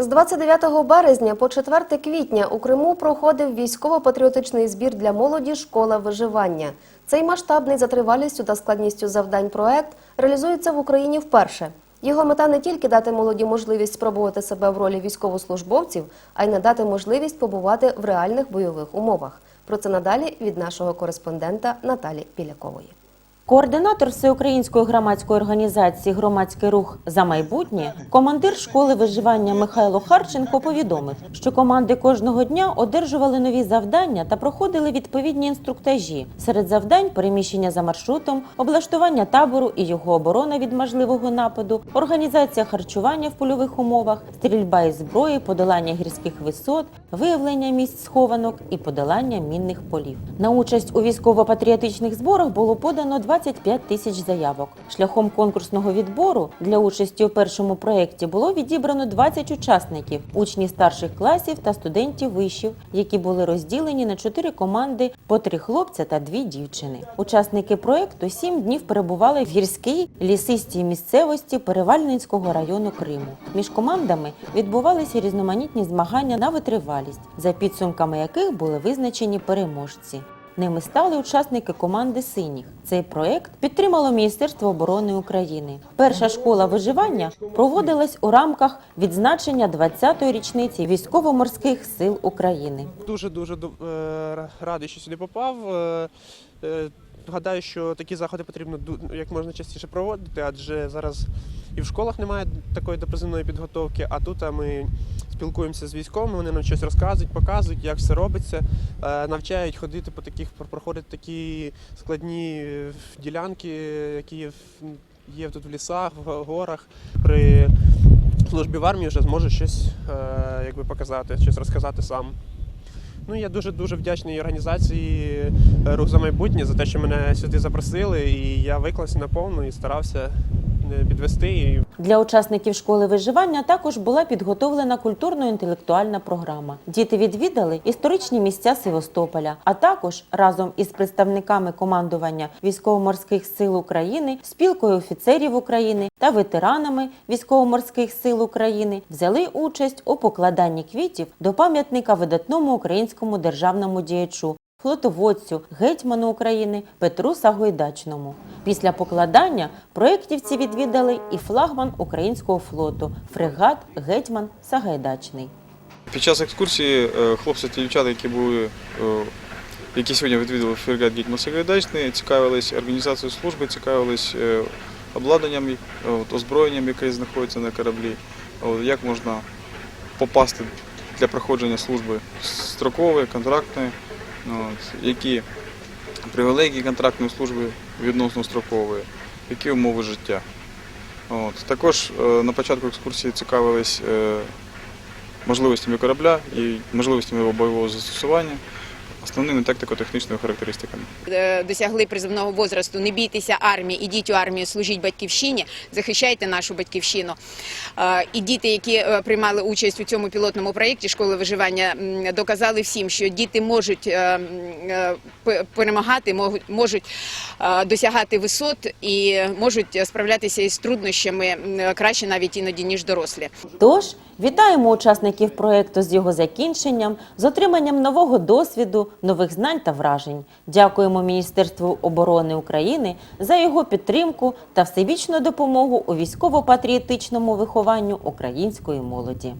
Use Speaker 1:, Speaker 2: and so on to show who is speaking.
Speaker 1: З 29 березня по 4 квітня у Криму проходив військово-патріотичний збір для молоді Школа виживання. Цей масштабний за тривалістю та складністю завдань проект реалізується в Україні вперше. Його мета не тільки дати молоді можливість спробувати себе в ролі військовослужбовців, а й надати можливість побувати в реальних бойових умовах. Про це надалі від нашого кореспондента Наталі Білякової.
Speaker 2: Координатор всеукраїнської громадської організації Громадський рух за майбутнє, командир школи виживання Михайло Харченко повідомив, що команди кожного дня одержували нові завдання та проходили відповідні інструктажі. Серед завдань переміщення за маршрутом, облаштування табору і його оборона від можливого нападу, організація харчування в польових умовах, стрільба із зброї, подолання гірських висот, виявлення місць схованок і подолання мінних полів. На участь у військово-патріотичних зборах було подано 25 тисяч заявок. Шляхом конкурсного відбору для участі у першому проєкті було відібрано 20 учасників, учні старших класів та студентів вишів, які були розділені на чотири команди по три хлопця та дві дівчини. Учасники проєкту сім днів перебували в гірській лісистій місцевості Перевальненського району Криму. Між командами відбувалися різноманітні змагання на витривалість, за підсумками яких були визначені переможці. Ними стали учасники команди синіх. Цей проект підтримало Міністерство оборони України. Перша школа виживання проводилась у рамках відзначення 20-ї річниці військово-морських сил України.
Speaker 3: Дуже дуже радий, що сюди попав. Гадаю, що такі заходи потрібно як можна частіше проводити, адже зараз і в школах немає такої допозивної підготовки, а тут ми спілкуємося з військовими, вони нам щось розказують, показують, як все робиться, е, навчають ходити по таких, проходити такі складні е, ділянки, які є тут в лісах, в горах. При службі в армії вже зможу щось е, якби показати, щось розказати сам. Ну, я дуже дуже вдячний організації е, Рух за майбутнє за те, що мене сюди запросили, і я виклався наповну і старався підвести. І
Speaker 2: Для учасників школи виживання також була підготовлена культурно-інтелектуальна програма. Діти відвідали історичні місця Севастополя, а також разом із представниками командування військово-морських сил України, спілкою офіцерів України та ветеранами військово-морських сил України взяли участь у покладанні квітів до пам'ятника видатному українському державному діячу флотоводцю, гетьману України Петру Сагойдачному. Після покладання проєктівці відвідали і флагман українського флоту фрегат Гетьман Сагайдачний.
Speaker 4: Під час екскурсії е, хлопці та дівчата, які були, е, які сьогодні відвідали фрегат Гетьман Сагайдачний, цікавились організацією служби, цікавились е, обладнанням, озброєнням, яке знаходиться на кораблі, як можна попасти для проходження служби строкової, контрактної, які привілегії контрактної служби відносно строкової, які умови життя. От. Також е, на початку екскурсії цікавились е, можливостями корабля і можливостями його бойового застосування, основними тактико-технічними характеристиками.
Speaker 5: Е, досягли призовного возрасту, не бійтеся армії, ідіть у армію, служіть батьківщині, захищайте нашу батьківщину. Е, І діти, які е, приймали участь у цьому пілотному проєкті школи виживання, доказали всім, що діти можуть перемагати, можуть- можуть досягати висот і можуть справлятися із труднощами краще навіть іноді ніж дорослі.
Speaker 2: Тож вітаємо учасників проєкту з його закінченням, з отриманням нового досвіду, нових знань та вражень. Дякуємо Міністерству оборони України за його підтримку та всебічну допомогу у військово-патріотичному вихованню української молоді.